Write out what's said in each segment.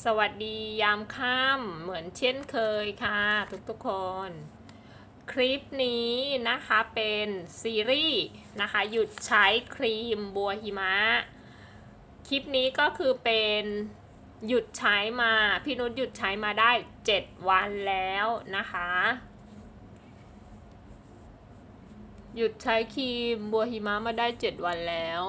สวัสดียามค่ำเหมือนเช่นเคยค่ะ ทุกๆคน คลิปนี้นะคะเป็นซีรีส์นะคะ หยุดใช้ครีมบัวหิมะ คลิปนี้ก็คือเป็นหยุดใช้มา พี่นุชหยุดใช้มาได้ 7 วันแล้วนะคะ หยุดใช้ครีมบัวหิมะมาได้ 7 วันแล้ว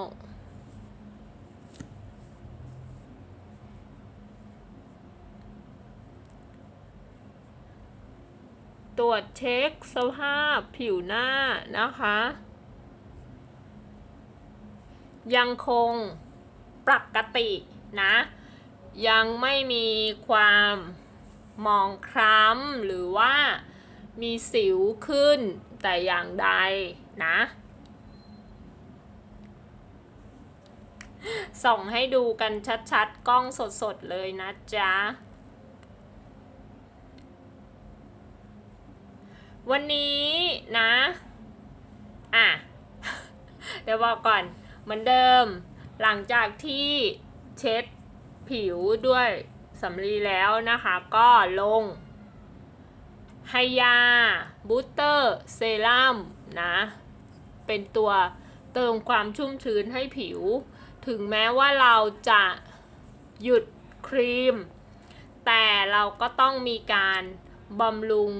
ตรวจเช็คสภาพผิวหน้านะคะ ยังคงปกตินะ ยังไม่มีความหมองคล้ำหรือว่ามีสิวขึ้นแต่อย่างใดนะ ส่องให้ดูกันชัดๆ กล้องสดๆ เลยนะจ๊ะ วันนี้นะ อะ เดี๋ยวบอกก่อนเหมือนเดิม หลังจากที่เช็ดผิวด้วยสำลีแล้วนะคะ ก็ลงไฮยาบูสเตอร์เซรั่มนะ เป็นตัวเติมความชุ่มชื้นให้ผิว ถึงแม้ว่าเราจะหยุดครีม แต่เราก็ต้องมีการบำรุง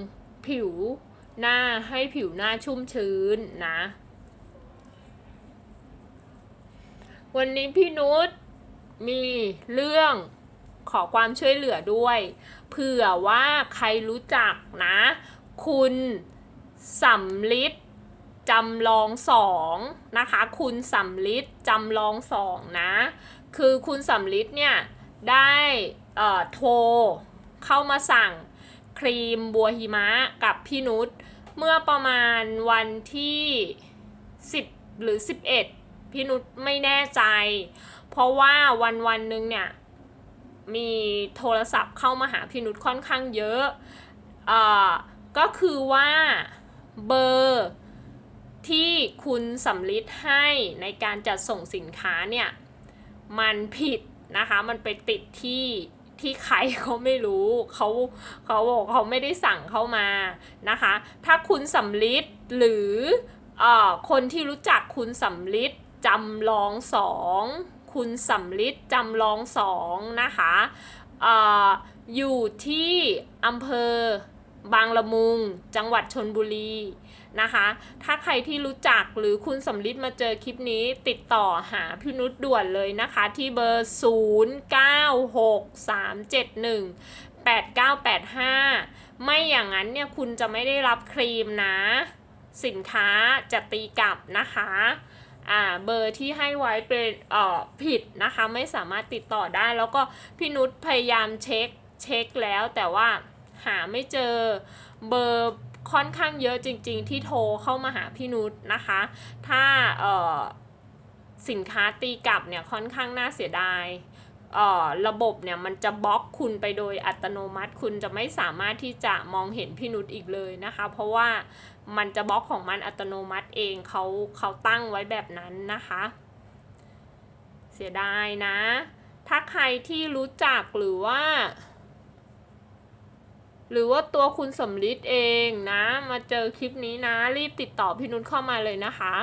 ผิว หน้าให้ผิวหน้าชุ่มชื้นนะ วันนี้พี่นุชมีเรื่องขอความช่วยเหลือด้วย เผื่อว่าใครรู้จักนะ คุณสำลิดจำลองสองนะคะ คุณสำลิดจำลองสองนะ คือคุณสำลิดเนี่ยได้โทรเข้ามาสั่ง รีมบัวหิมะกับพี่นุชเมื่อประมาณวันที่ 10 หรือ 11 พี่นุชไม่แน่ใจ เพราะว่าวันวันหนึ่งเนี่ย มีโทรศัพท์เข้ามาหาพี่นุชค่อนข้างเยอะเอ่อก็คือว่าเบอร์ที่คุณสำลิดให้ในการจัดส่งสินค้าเนี่ย มันผิดนะคะ มันไปติดที่ ที่ใครเขาไม่รู้เขาเขาบอกเขาไม่ได้สั่งเข้ามานะคะ ถ้าคุณสำลิดหรืออคนที่รู้จักคุณสำลิดจำลองสองคุณสำลิดจำลองสองนะคะออยู่ที่อำเภอบางละมุง จังหวัดชนบุรี นะคะ ถ้าใครที่รู้จักหรือคุณสำลิดมาเจอคลิปนี้ติดต่อหาพี่นุชด่วนเลยนะคะ ที่เบอร์ 096371 8985 ไม่อย่างนั้นเนี่ยคุณจะไม่ได้รับครีมนะ สินค้าจะตีกลับนะคะอ่าเบอร์ที่ให้ไว้เป็นเอ่อผิดนะคะ ไม่สามารถติดต่อได้แล้วก็พี่นุชพยายามเช็คเช็คแล้วแต่ว่าหาไม่เจอเบอร์ ค่อนข้างเยอะจริง ๆ ที่โทรเข้ามาหาพี่นุชนะคะ ถ้าสินค้าตีกลับเนี่ยค่อนข้างน่าเสียดายระบบเนี่ยมันจะบล็อกคุณไปโดยอัตโนมัติ คุณจะไม่สามารถที่จะมองเห็นพี่นุชอีกเลยนะคะ เพราะว่ามันจะบล็อกของมันอัตโนมัติเองเขาเขาตั้งไว้แบบนั้นนะคะ เสียดายนะ ถ้าใครที่รู้จักหรือว่า หรือว่าตัวคุณสำลิดเองนะ มาเจอคลิปนี้นะ รีบติดต่อพี่นุชเข้ามาเลยนะคะ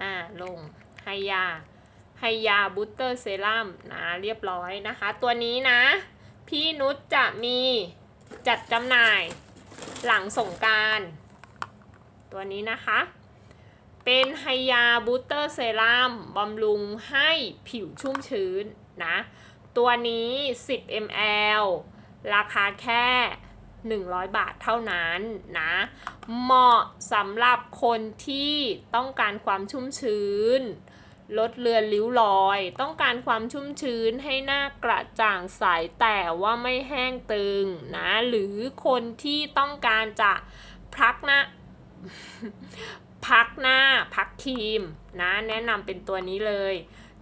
อ่าลงไฮยาไฮยาบูสเตอร์เซรั่มนะเรียบร้อยนะคะ ตัวนี้นะ พี่นุชจะมีจัดจำหน่ายหลังสงการ ตัวนี้นะคะ เป็นไฮยาบูสเตอร์เซรั่มบำรุงให้ผิวชุ่มชื้นนะ ตัวนี้ 10 ml ราคาแค่ 100 บาทเท่านั้นนะ เหมาะสำหรับคนที่ต้องการความชุ่มชื้น ลดเลือนริ้วรอย ต้องการความชุ่มชื้นให้หน้ากระจ่างใสแต่ว่าไม่แห้งตึงนะ หรือคนที่ต้องการจะพักหน้า พักหน้าพักครีมนะแนะนำเป็นตัวนี้เลย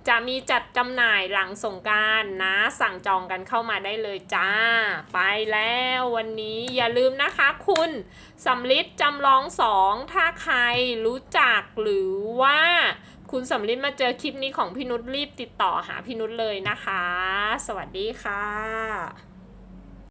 จะมีจัดจำหน่ายหลังสงการนะสั่งจองกันเข้ามาได้เลยจ้า ไปแล้ววันนี้อย่าลืมนะคะคุณสำลิดจำลองสองถ้าใครรู้จักหรือว่าคุณสำลิดมาเจอคลิปนี้ของพี่นุชรีบติดต่อหาพี่นุชเลยนะคะ สวัสดีค่ะ